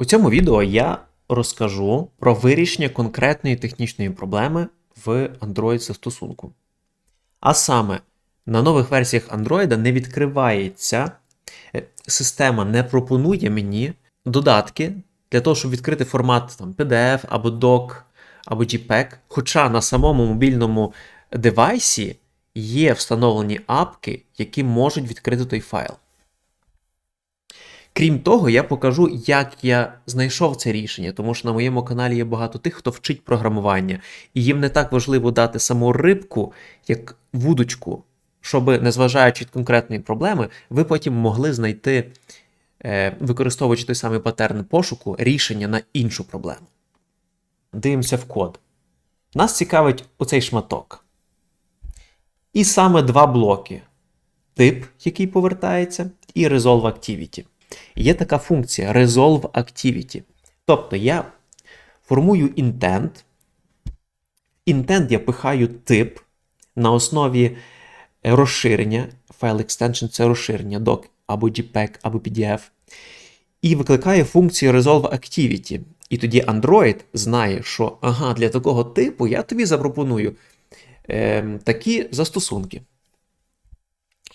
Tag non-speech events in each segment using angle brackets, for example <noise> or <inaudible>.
У цьому відео я розкажу про вирішення конкретної технічної проблеми в Android застосунку. А саме, на нових версіях Android не відкривається, е, система не пропонує мені додатки для того, щоб відкрити формат там, PDF або DOC або JPEG. Хоча на самому мобільному девайсі є встановлені апки, які можуть відкрити той файл. Крім того, я покажу, як я знайшов це рішення, тому що на моєму каналі є багато тих, хто вчить програмування, і їм не так важливо дати саму рибку, як вудочку, щоб, незважаючи від конкретної проблеми, ви потім могли знайти, е, використовуючи той самий паттерн пошуку, рішення на іншу проблему. Дивимося в код. Нас цікавить оцей шматок. І саме два блоки: тип, який повертається, і Resolve Activity. Є така функція Resolve Activity. Тобто я формую intent. Intent я пихаю тип на основі розширення. Файл extension це розширення doc або JPEG, або PDF. І викликає функцію Resolve Activity. І тоді Android знає, що ага, для такого типу я тобі запропоную е, такі застосунки.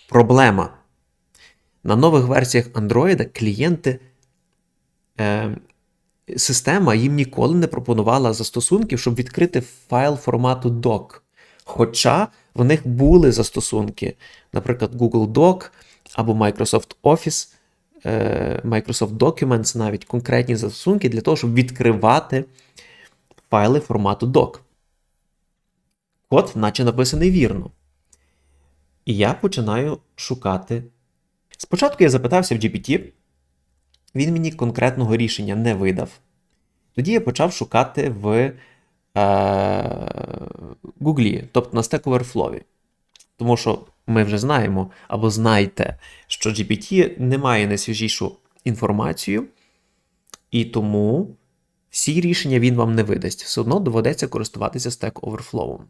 Проблема. На нових версіях Android клієнти, е, система їм ніколи не пропонувала застосунків, щоб відкрити файл формату doc. Хоча в них були застосунки, наприклад, Google Doc або Microsoft Office, е, Microsoft Documents, навіть конкретні застосунки для того, щоб відкривати файли формату doc. Код, наче написаний вірно. І я починаю шукати. Спочатку я запитався в GPT, він мені конкретного рішення не видав. Тоді я почав шукати в е, Google, тобто на Stack Overflow. Тому що ми вже знаємо або знаєте, що GPT не має найсвіжішу інформацію, і тому всі рішення він вам не видасть. Все одно доведеться користуватися Stack Overflow.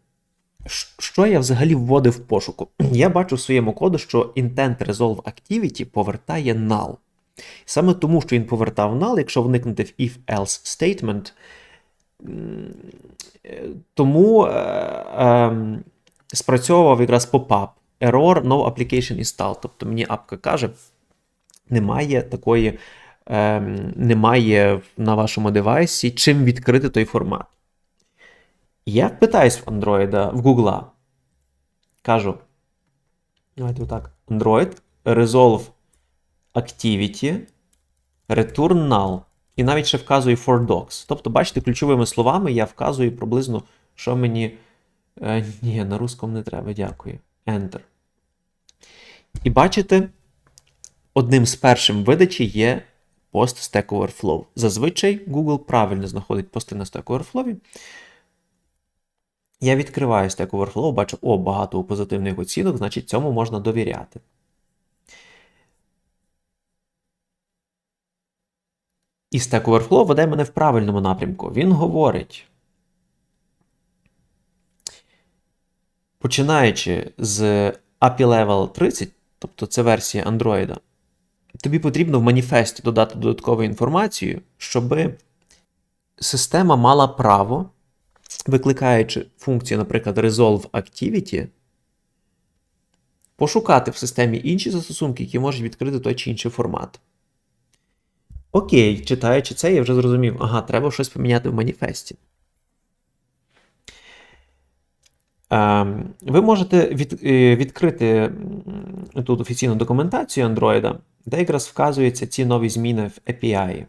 Що я взагалі вводив в пошуку? <clears throat> Я бачу в своєму коду, що intent resolve activity повертає null. Саме тому, що він повертав null, якщо вникнути в if-else statement, тому е, е, спрацьовував якраз pop-up. Error, no application install. Тобто мені апка каже, немає такої, е, немає на вашому девайсі, чим відкрити той формат. Я питаюсь в Android, в Google. Кажу. Давайте отак. Android, Resolve Activity, Return Null. І навіть ще вказую for docs. Тобто, бачите, ключовими словами я вказую приблизно, що мені. Е, ні, на русском не треба, дякую. Enter. І бачите, одним з першим видачі є пост Stack Overflow. Зазвичай Google правильно знаходить пости на Stack Overflow. Я відкриваю Stack Overflow, бачу, о, багато позитивних оцінок, значить цьому можна довіряти. І Stack Overflow веде мене в правильному напрямку. Він говорить. Починаючи з API Level 30, тобто це версія Android, тобі потрібно в маніфесті додати додаткову інформацію, щоб система мала право викликаючи функцію, наприклад, Resolve Activity, пошукати в системі інші застосунки, які можуть відкрити той чи інший формат. Окей, читаючи це, я вже зрозумів, ага, треба щось поміняти в маніфесті. Ем, ви можете від, е, відкрити тут офіційну документацію Android, де якраз вказуються ці нові зміни в API.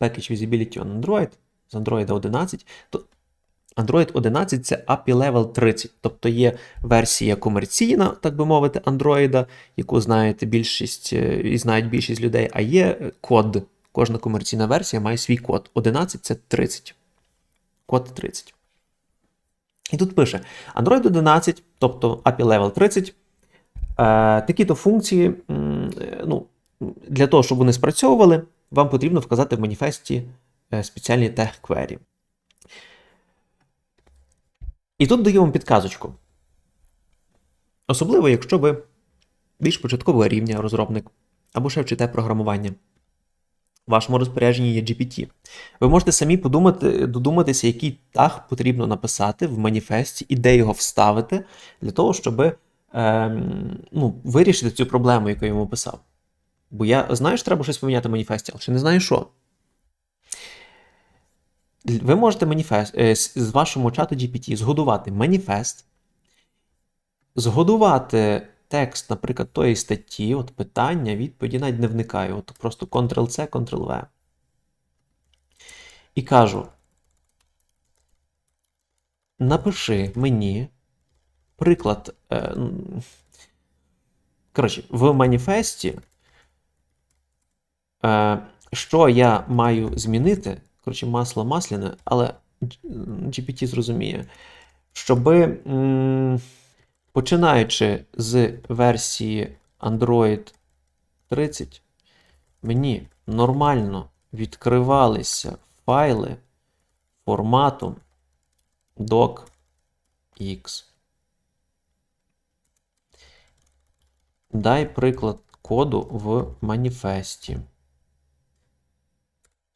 Package Visibility on Android з Android 11, то Android 11 це API Level 30, тобто є версія комерційна, так би мовити, Android, яку знаєте більшість е, і знають більшість людей, а є код. Кожна комерційна версія має свій код. 11 це 30. Код 30. І тут пише: Android 11, тобто API Level 30. Е, Такі-то функції, ну, для того, щоб вони спрацьовували, вам потрібно вказати в маніфесті Е, спеціальні тег-квері. І тут даємо підказочку. Особливо, якщо ви більш початкового рівня розробник або ще вчите програмування. В вашому розпорядженні є GPT. Ви можете самі подумати, додуматися, який таг потрібно написати в маніфесті і де його вставити, для того, щоб ем, ну, вирішити цю проблему, яку я йому писав. Бо я знаю, що треба щось поміняти в маніфесті, але ще не знаю, що. Ви можете маніфест е, з вашому чату GPT згодувати маніфест, згодувати текст, наприклад, тої статті, от питання, відповіді, навіть не вникаю. От просто Ctrl-C, Ctrl-V. І кажу: напиши мені приклад. Е, коротше, в маніфесті, е, що я маю змінити. Коротше, масло масляне, але GPT зрозуміє, щоб, починаючи з версії Android 30, мені нормально відкривалися файли форматом docx. Дай приклад коду в маніфесті.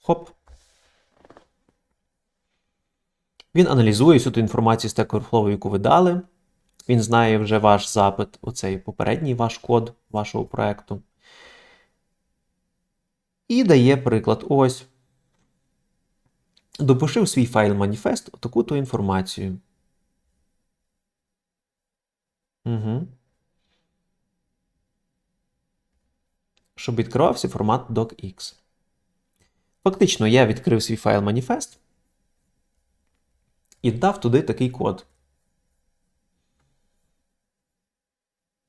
Хоп. Він аналізує всю ту інформацію з Stack Overflow, яку ви дали. Він знає вже ваш запит, оцей попередній ваш код вашого проєкту. І дає приклад. Ось. Допиши в свій файл маніфест таку-то інформацію. Угу. Щоб відкривався формат docx. Фактично, я відкрив свій файл маніфест і дав туди такий код.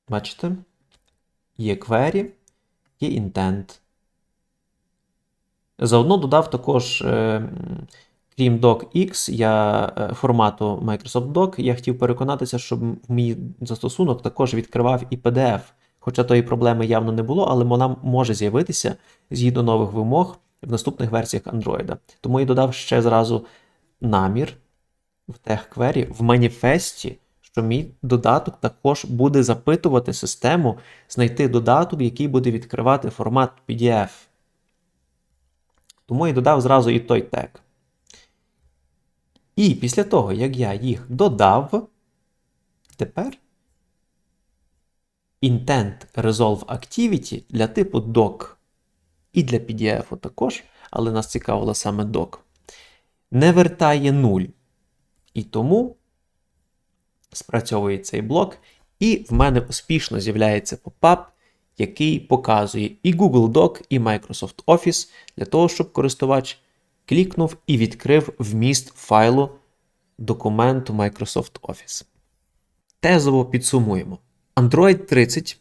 Бачите? Є query, є intent. Заодно додав також, е, крім docx, я е, формату Microsoft Doc, я хотів переконатися, щоб мій застосунок також відкривав і PDF. Хоча тої проблеми явно не було, але вона може з'явитися згідно нових вимог в наступних версіях Android. Тому я додав ще зразу намір в TechQuery в маніфесті, що мій додаток також буде запитувати систему, знайти додаток, який буде відкривати формат PDF. Тому я додав зразу і той тег. І після того, як я їх додав, тепер Intent Resolve Activity для типу doc і для PDF також, але нас цікавило саме doc, не вертає 0. І тому спрацьовує цей блок, і в мене успішно з'являється попап, який показує і Google Doc, і Microsoft Office для того, щоб користувач клікнув і відкрив вміст файлу документу Microsoft Office. Тезово підсумуємо. Android 30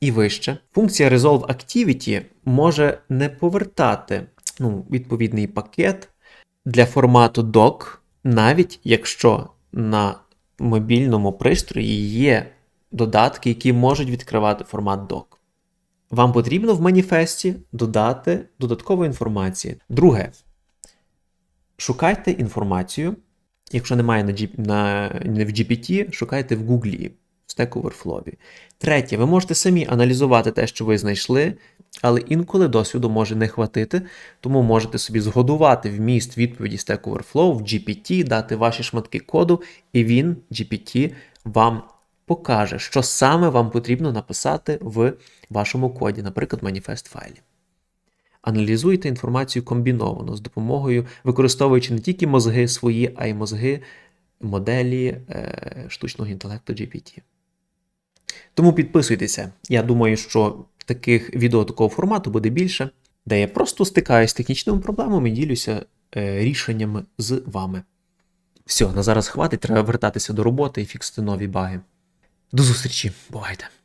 і вище. Функція Resolve Activity може не повертати ну, відповідний пакет для формату doc, навіть якщо на мобільному пристрої є додатки, які можуть відкривати формат doc. Вам потрібно в маніфесті додати додаткову інформацію. Друге, шукайте інформацію. Якщо немає на, G, на, в GPT, шукайте в Google, в Stack Overflow. Третє, ви можете самі аналізувати те, що ви знайшли, але інколи досвіду може не хватити, тому можете собі згодувати вміст відповіді Stack Overflow в GPT, дати ваші шматки коду, і він, GPT, вам покаже, що саме вам потрібно написати в вашому коді, наприклад, маніфест файлі. Аналізуйте інформацію комбіновано з допомогою, використовуючи не тільки мозги свої, а й мозги моделі е, штучного інтелекту GPT. Тому підписуйтеся. Я думаю, що таких відео такого формату буде більше, де я просто стикаюсь з технічними проблемами і ділюся е, рішеннями з вами. Все, на зараз хватить, треба вертатися до роботи і фіксити нові баги. До зустрічі, бувайте!